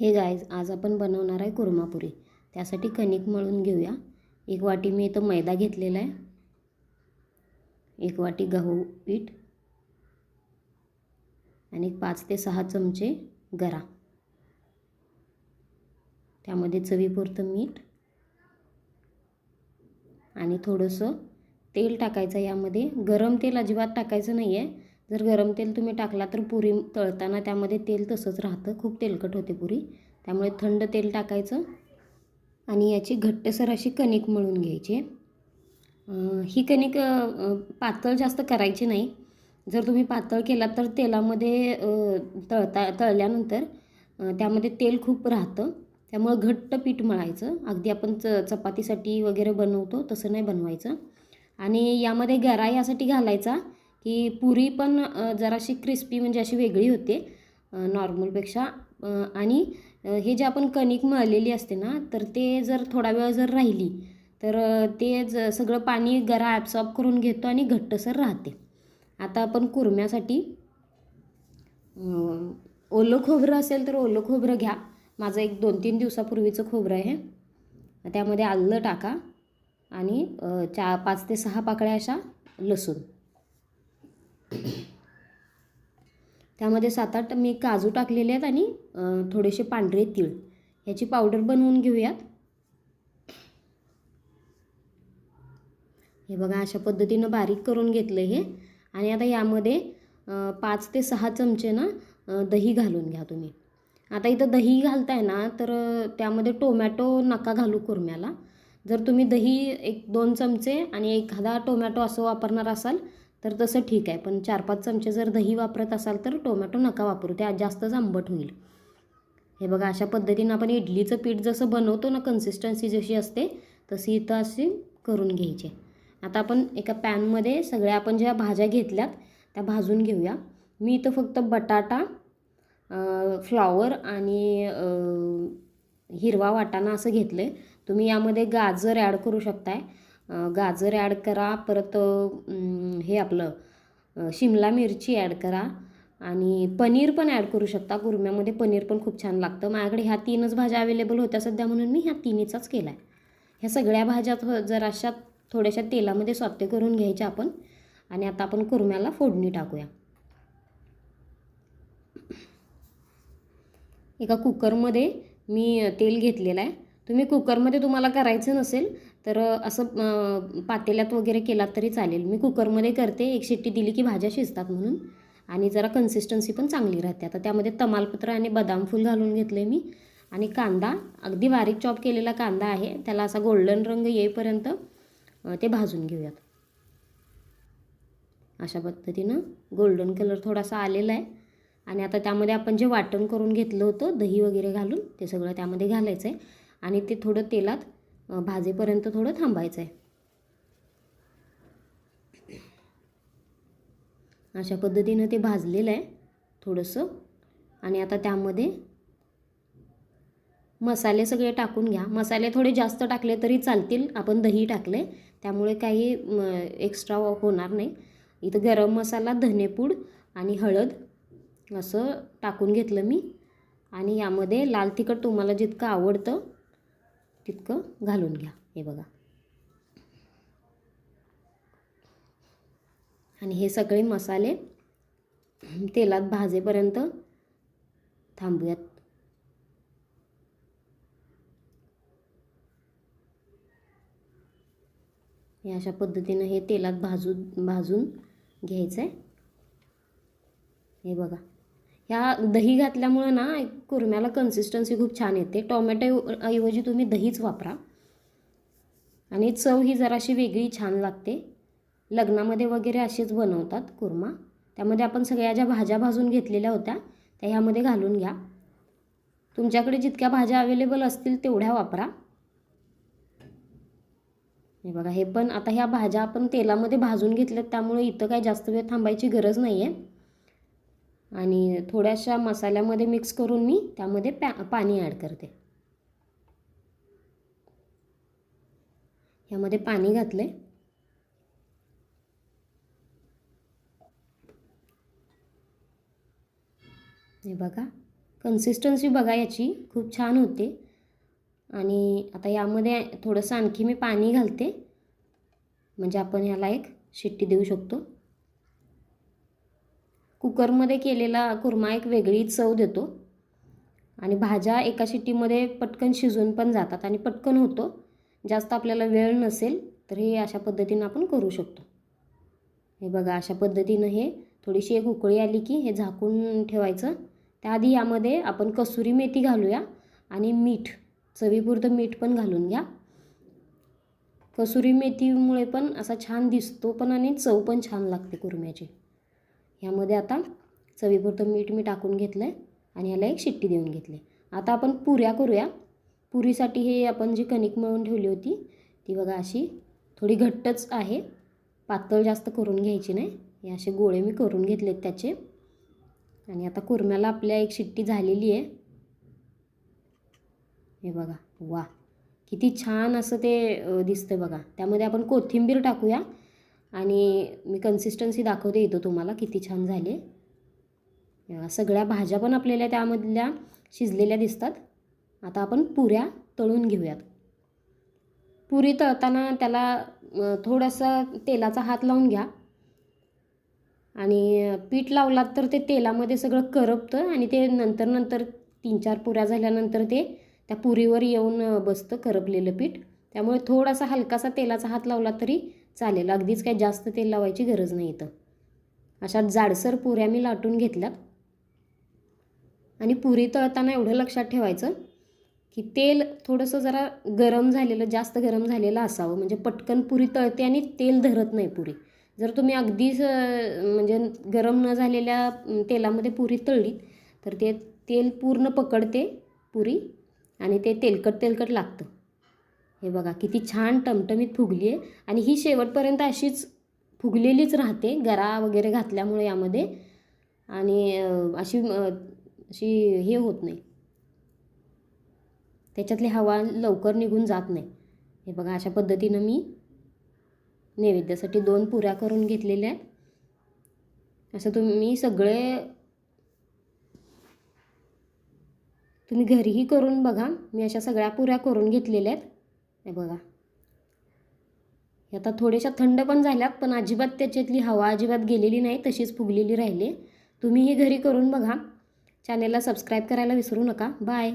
हे गायज आज आपण बनवणार आहे कुर्मापुरी त्यासाठी कणिक मळून घेऊया. एक वाटी मी इथं मैदा घेतलेला आहे. एक वाटी गहू पीठ आणि एक पाच ते सहा चमचे गरा. त्यामध्ये चवीपुरतं मीठ आणि थोडंसं तेल टाकायचं. यामध्ये गरम तेल अजिबात टाकायचं नाही आहे जर गरम तेल तुम्ही टाकला तर पुरी तळताना त्यामध्ये तेल तसंच राहतं. खूप तेलकट होते पुरी. त्यामुळे थंड तेल टाकायचं आणि याची घट्टसर अशी कणिक मळून घ्यायची. ही कणिक पातळ जास्त करायची नाही. जर तुम्ही पातळ केला तर तेलामध्ये तळता तळल्यानंतर त्यामध्ये तेल खूप राहतं. त्यामुळं घट्ट पीठ मळायचं. अगदी आपण च चपातीसाठी वगैरे बनवतो तसं नाही बनवायचं. आणि यामध्ये गरा यासाठी घालायचा. की पुरी पण जराशी क्रिस्पी म्हणजे अशी वेगळी होते नॉर्मलपेक्षा आणि हे जे आपण कणिक मळलेली असते ना तर ते जर थोडा वेळ जर राहिली तर ते ज सगळं पाणी गरा ॲब्सॉर्ब करून घेतो आणि घट्टसर राहते. आता आपण कुरम्यासाठी ओलं खोबरं असेल तर ओलं खोबरं घ्या. माझं एक दोन तीन दिवसापूर्वीचं खोबरं आहे. त्यामध्ये आलं टाका आणि चार पाच ते सहा पाकळ्या अशा लसूण. त्यामध्ये सात आठ मी काजू टाकलेले आहेत आणि थोडेसे पांढरे तीळ. ह्याची पावडर बनवून घेऊयात. हे बघा अशा पद्धतीनं बारीक करून घेतलं हे. आणि आता यामध्ये पाच ते सहा चमचे ना दही घालून घ्या तुम्ही. आता इथं दही घालताय ना तर त्यामध्ये टोमॅटो नका घालू कुरम्याला. जर तुम्ही दही एक दोन चमचे आणि एखादा टोमॅटो असं वापरणार असाल तर तसं ठीक आहे. पण चार पाच चमचे जर दही वापरत असाल तर टोमॅटो नका वापरू. त्या जास्तच आंबट होईल. हे बघा अशा पद्धतीनं आपण इडलीचं पीठ जसं बनवतो ना कन्सिस्टन्सी जशी असते तशी इथं अशी करून घ्यायची. आता आपण एका पॅनमध्ये सगळ्या आपण ज्या भाज्या घेतल्यात त्या भाजून घेऊया. मी इथं फक्त बटाटा फ्लॉवर आणि हिरवा वाटाणा असं घेतलं आहे तुम्ही यामध्ये गाजर ॲड करू शकताय. गाजर ॲड करा. परत हे आपलं शिमला मिरची ॲड करा. आणि पनीर पण ॲड करू शकता. कुरम्यामध्ये पनीर पण खूप छान लागतं. माझ्याकडे ह्या तीनच भाज्या अवेलेबल होत्या सध्या म्हणून मी ह्या तिन्हीचाच केला आहे ह्या सगळ्या भाज्या थो जर अशा थोड्याशा तेलामध्ये स्वते करून घ्यायच्या आपण. आणि आता आपण कुरम्याला फोडणी टाकूया. एका कुकरमध्ये मी तेल घेतलेलं आहे. तुम्ही कुकरमध्ये तुम्हाला करायचं नसेल तर असं पातेल्यात वगैरे केलात तरी चालेल. मी कुकरमध्ये करते एक शिट्टी दिली की भाज्या शिजतात म्हणून. आणि जरा कन्सिस्टन्सी पण चांगली राहते. आता त्यामध्ये तमालपत्र आणि बदाम फूल घालून घेतले मी. आणि कांदा अगदी बारीक चॉप केलेला कांदा आहे. त्याला असा गोल्डन रंग येईपर्यंत ते भाजून घेऊयात. अशा पद्धतीनं गोल्डन कलर थोडासा आलेला आहे. आणि आता त्यामध्ये आपण जे वाटण करून घेतलं होतं दही वगैरे घालून ते सगळं त्यामध्ये घालायचं आहे आणि ते थोडं तेलात भाजेपर्यंत थोडं थांबायचं आहे अशा पद्धतीनं ते भाजलेलं आहे थोडंसं. आणि आता त्यामध्ये मसाले सगळे टाकून घ्या. मसाले थोडे जास्त टाकले तरी चालतील. आपण दही टाकले त्यामुळे काही एक्स्ट्रा होणार नाही. इथं गरम मसाला धनेपूड आणि हळद असं टाकून घेतलं मी. आणि यामध्ये लाल तिखट तुम्हाला जितकं आवडतं तितकं घालून घ्या. हे बघा. आणि हे सगळे मसाले तेलात भाजेपर्यंत थांबूयात. हे अशा पद्धतीनं हे तेलात भाजून भाजून घ्यायचं आहे हे बघा. ह्या दही घातल्यामुळं ना कुरम्याला कन्सिस्टन्सी खूप छान येते. टोमॅटो ऐवजी तुम्ही दहीच वापरा. आणि चव ही जराशी वेगळी छान लागते. लग्नामध्ये वगैरे असेच बनवतात कुर्मा. त्यामध्ये आपण सगळ्या ज्या भाज्या भाजून घेतलेल्या होत्या त्या ह्यामध्ये घालून घ्या. तुमच्याकडे जितक्या भाज्या अवेलेबल असतील तेवढ्या वापरा. हे बघा हे पण आता ह्या भाज्या आपण तेलामध्ये भाजून घेतल्यात त्यामुळे इथं काही जास्त वेळ थांबायची गरज नाही आहे आणि थोड्याशा मसाल्यामध्ये मिक्स करून मी त्यामध्ये पॅ पाणी ॲड करते. ह्यामध्ये पाणी घातले हे बघा कन्सिस्टन्सी बघा याची खूप छान होते. आणि आता यामध्ये थोडंसं आणखी मी पाणी घालते. म्हणजे आपण ह्याला एक शिट्टी देऊ शकतो. कुकरमध्ये केलेला कुर्मा एक वेगळी चव देतो. आणि भाज्या एका शिट्टीमध्ये पटकन शिजून पण जातात आणि पटकन होतो. जास्त आपल्याला वेळ नसेल तर हे अशा पद्धतीनं आपण करू शकतो. हे बघा अशा पद्धतीनं हे थोडीशी एक उकळी आली की हे झाकून ठेवायचं. त्याआधी यामध्ये आपण कसुरी मेथी घालूया आणि मीठ चवीपुरतं मीठ पण घालून घ्या. कसुरी मेथीमुळे पण असा छान दिसतो पण आणि चव पण छान लागते कुर्म्याची. ह्यामध्ये आता चवीपुरतं मीठ मी टाकून घेतलं आहे आणि ह्याला एक शिट्टी देऊन घेतली. आता आपण पुऱ्या करूया. पुरीसाठी हे आपण जी कणिक मळून ठेवली होती ती बघा अशी थोडी घट्टच आहे. पातळ जास्त करून घ्यायची नाही. हे असे गोळे मी करून घेतलेत त्याचे. आणि आता कुरम्याला आपल्या एक शिट्टी झालेली आहे. हे बघा वा किती छान असं ते दिसतं बघा. त्यामध्ये आपण कोथिंबीर टाकूया. आणि मी कन्सिस्टन्सी दाखवते इथं तुम्हाला किती छान झाले. सगळ्या भाज्या पण आपल्याला त्यामधल्या शिजलेल्या दिसतात. आता आपण पुऱ्या तळून घेऊयात. पुरी तळताना त्याला थोडंसं थोडासा तेलाचा हात लावून घ्या. आणि पीठ लावलात तर ते तेलामध्ये सगळं करपतं आणि ते नंतर नंतर तीन चार पुऱ्या झाल्यानंतर ते त्या पुरीवर येऊन बसतं करपलेलं पीठ. त्यामुळे थोडासा हलकासा तेलाचा हात लावला तरी चालेल. अगदीच काय जास्त तेल लावायची गरज नाही इथं. अशा जाडसर पुऱ्या मी लाटून घेतल्यात. आणि पुरी तळताना एवढं लक्षात ठेवायचं की तेल थोडंसं जरा गरम झालेलं जास्त गरम झालेलं असावं. म्हणजे पटकन पुरी तळते आणि तेल धरत नाही पुरी. जर तुम्ही अगदीच म्हणजे गरम न झालेल्या तेलामध्ये पुरी तळली तर ते तेल पूर्ण पकडते पुरी आणि ते तेलकट तेलकट लागतं. हे बघा किती छान टमटमीत फुगली आहे. आणि ही शेवटपर्यंत अशीच फुगलेलीच राहते गरा वगैरे घातल्यामुळे यामध्ये. आणि अशी अशी हे होत नाही. त्याच्यातली हवा लवकर निघून जात नाही. हे बघा अशा पद्धतीनं मी नैवेद्यासाठी दोन पुऱ्या करून घेतलेल्या आहेत. असं तुम्ही सगळे तुम्ही घरीही करून बघा. मी अशा सगळ्या पुऱ्या करून घेतलेल्या आहेत. हे बघा. आता थोड्याशा थंड पण झाल्यात पण अजिबात त्याच्यातली हवा अजिबात गेलेली नाही तशीच फुगलेली राहिली. तुम्हीही घरी करून बघा. चॅनेलला सबस्क्राईब करायला विसरू नका. बाय